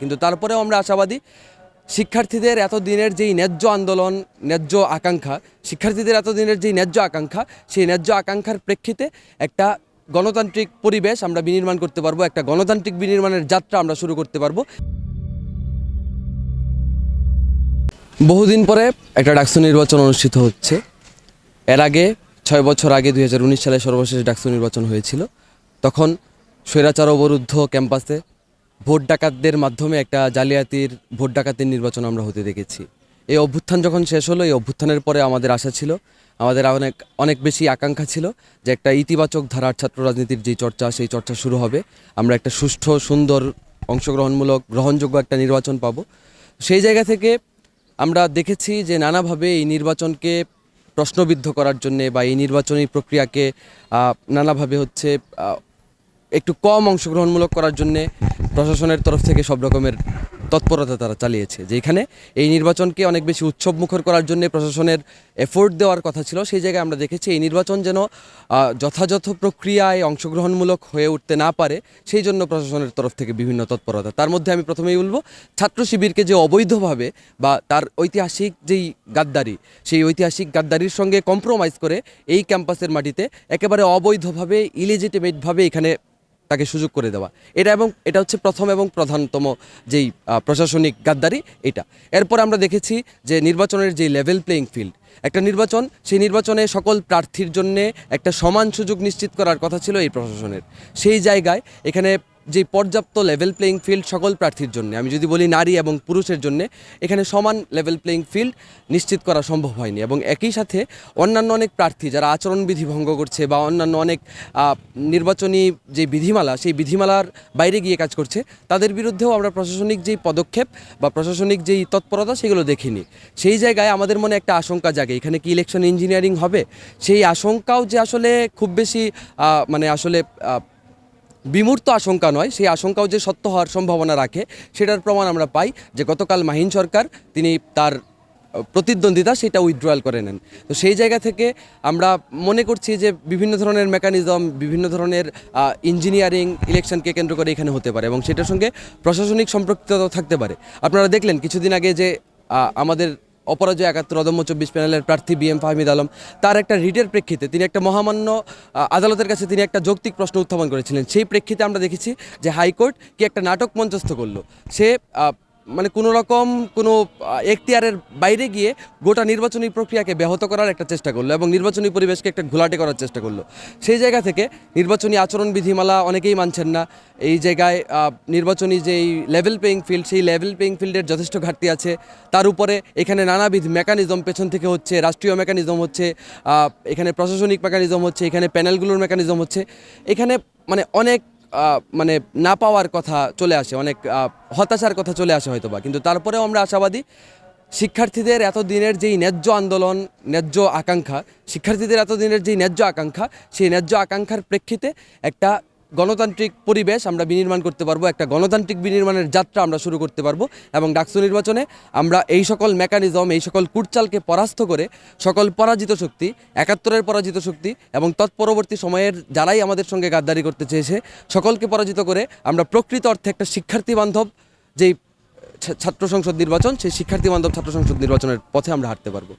কিন্তু তারপরেও আমরা আশাবাদী শিক্ষার্থীদের এত দিনের যেই ন্যায্য আন্দোলন, ন্যায্য আকাঙ্ক্ষা, শিক্ষার্থীদের এত দিনের যেই ন্যায্য আকাঙ্ক্ষা, সেই ন্যায্য আকাঙ্ক্ষার প্রেক্ষিতে একটা গণতান্ত্রিক পরিবেশ আমরা বিনির্মাণ করতে পারব, একটা গণতান্ত্রিক বিনির্মাণের যাত্রা আমরা শুরু করতে পারব। বহুদিন পরে একটা ডাকসু নির্বাচন অনুষ্ঠিত হচ্ছে। এর আগে ছয় বছর আগে দু হাজার উনিশ সালে সর্বশেষ ডাকসু নির্বাচন হয়েছিল। তখন স্বৈরাচার অবরুদ্ধ ক্যাম্পাসে ভোট ডাকাতদের মাধ্যমে একটা জালিয়াতির ভোট ডাকাতির নির্বাচন আমরা হতে দেখেছি। এই অভ্যুত্থান যখন শেষ হলো, এই অভ্যুত্থানের পরে আমাদের আশা ছিল, আমাদের অনেক অনেক বেশি আকাঙ্ক্ষা ছিল যে একটা ইতিবাচক ধারার ছাত্র রাজনীতির যে চর্চা, সেই চর্চা শুরু হবে। আমরা একটা সুষ্ঠু, সুন্দর, অংশগ্রহণমূলক, গ্রহণযোগ্য একটা নির্বাচন পাবো। সেই জায়গা থেকে আমরা দেখেছি যে নানাভাবে এই নির্বাচনকে প্রশ্নবিদ্ধ করার জন্যে বা এই নির্বাচনী প্রক্রিয়াকে নানাভাবে হচ্ছে একটু কম অংশগ্রহণমূলক করার জন্যে প্রশাসনের তরফ থেকে সব রকমের তৎপরতা তারা চালিয়েছে, যেখানে এই নির্বাচনকে অনেক বেশি উৎসব মুখর করার জন্য প্রশাসনের এফোর্ট দেওয়ার কথা ছিল। সেই জায়গায় আমরা দেখেছি এই নির্বাচন যেন যথাযথ প্রক্রিয়ায় অংশগ্রহণমূলক হয়ে উঠতে না পারে, সেই জন্য প্রশাসনের তরফ থেকে বিভিন্ন তৎপরতা। তার মধ্যে আমি প্রথমেই বলব, ছাত্র শিবিরকে যে অবৈধভাবে বা তার ঐতিহাসিক যেই গাদ্দারি, সেই ঐতিহাসিক গাদ্দারির সঙ্গে কম্প্রোমাইজ করে এই ক্যাম্পাসের মাটিতে একেবারে অবৈধভাবে ইলিজিটিমেটভাবে এখানে তাকে সুযোগ করে দেওয়া। এটা এবং এটা হচ্ছে প্রথম এবং প্রধানতম যেই প্রশাসনিক গাদ্দারি, এটা। এরপর আমরা দেখেছি যে নির্বাচনের যে লেভেল প্লেইং ফিল্ড একটা নির্বাচন, সেই নির্বাচনে সকল প্রার্থীর জন্যে একটা সমান সুযোগ নিশ্চিত করার কথা ছিল এই প্রশাসনের। সেই জায়গায় এখানে যে পর্যাপ্ত লেভেল প্লেইং ফিল্ড সকল প্রার্থীর জন্য, আমি যদি বলি নারী এবং পুরুষের জন্য, এখানে সমান লেভেল প্লেইং ফিল্ড নিশ্চিত করা সম্ভব হয়নি। এবং একই সাথে অন্যান্য অনেক প্রার্থী যারা আচরণবিধি ভঙ্গ করছে বা অন্যান্য অনেক নির্বাচনী যে বিধিমালা, সেই বিধিমালার বাইরে গিয়ে কাজ করছে, তাদের বিরুদ্ধেও আমরা প্রশাসনিক যেই পদক্ষেপ বা প্রশাসনিক যেই তৎপরতা সেগুলো দেখিনি। সেই জায়গায় আমাদের মনে একটা আশঙ্কা জাগে, এখানে কি ইলেকশন ইঞ্জিনিয়ারিং হবে? সেই আশঙ্কাও যে আসলে খুব বেশি মানে আসলে বিমূর্ত আশঙ্কা নয়, সেই আশঙ্কাও যে সত্য হওয়ার সম্ভাবনা রাখে, সেটার প্রমাণ আমরা পাই যে গতকাল মাহিন সরকার তিনি তার প্রতিদ্বন্দ্বিতা সেটা উইথড্রয়াল করে নেন। তো সেই জায়গা থেকে আমরা মনে করছি যে বিভিন্ন ধরনের মেকানিজম বিভিন্ন ধরনের ইঞ্জিনিয়ারিং ইলেকশনকে কেন্দ্র করে এখানে হতে পারে এবং সেটার সঙ্গে প্রশাসনিক সম্পৃক্ততা থাকতে পারে। আপনারা দেখলেন কিছুদিন আগে যে আমাদের অপরাজয় একাত্তর অদম্য চব্বিশ প্যানেলের প্রার্থী বিএম ফাহমিদ আলম। তার একটা রিটের প্রেক্ষিতে তিনি একটা মহামান্য আদালতের কাছে তিনি একটা যৌক্তিক প্রশ্ন উত্থাপন করেছিলেন। সেই প্রেক্ষিতে আমরা দেখেছি যে হাইকোর্ট কি একটা নাটক মঞ্চস্থ করল। সে মানে কোনো রকম কোনো এখতিয়ারের বাইরে গিয়ে গোটা নির্বাচনী প্রক্রিয়াকে ব্যাহত করার একটা চেষ্টা করল এবং নির্বাচনী পরিবেশকে একটা ঘোলাটে করার চেষ্টা করল। সেই জায়গা থেকে নির্বাচনী আচরণ বিধিমালা অনেকেই মানছেন না। এই জায়গায় নির্বাচনী যেই লেভেল পেইং ফিল্ড সেই লেভেল পেইং ফিল্ডের যথেষ্ট ঘাটতি আছে। তার উপরে এখানে নানাবিধ মেকানিজম পেছন থেকে হচ্ছে রাষ্ট্রীয় মেকানিজম হচ্ছে এখানে প্রশাসনিক মেকানিজম হচ্ছে, এখানে প্যানেলগুলোর মেকানিজম হচ্ছে। এখানে মানে অনেক মানে না পাওয়ার কথা চলে আসে, অনেক হতাশার কথা চলে আসে হয়তো বা কিন্তু তারপরেও আমরা আশাবাদী শিক্ষার্থীদের এতদিনের যেই ন্যায্য আন্দোলন, ন্যায্য আকাঙ্ক্ষা, শিক্ষার্থীদের এতদিনের যেই ন্যায্য আকাঙ্ক্ষা, সেই ন্যায্য আকাঙ্ক্ষার প্রেক্ষিতে একটা গণতান্ত্রিক পরিবেশ আমরা বিনির্মাণ করতে পারব, একটা গণতান্ত্রিক বিনির্মাণের যাত্রা আমরা শুরু করতে পারব এবং ডাকসু নির্বাচনে আমরা এই সকল মেকানিজম এই সকল কুটচালকে পরাস্ত করে সকল পরাজিত শক্তি, একাত্তরের পরাজিত শক্তি এবং তৎপরবর্তী সময়ের যারাই আমাদের সঙ্গে গাদ্দারি করতে চেয়েছে, সকলকে পরাজিত করে আমরা প্রকৃত অর্থে একটা শিক্ষার্থী বান্ধব, যেই ছাত্র সংসদ নির্বাচন, সেই শিক্ষার্থী বান্ধব ছাত্র সংসদ নির্বাচনের পথে আমরা হাঁটতে পারব।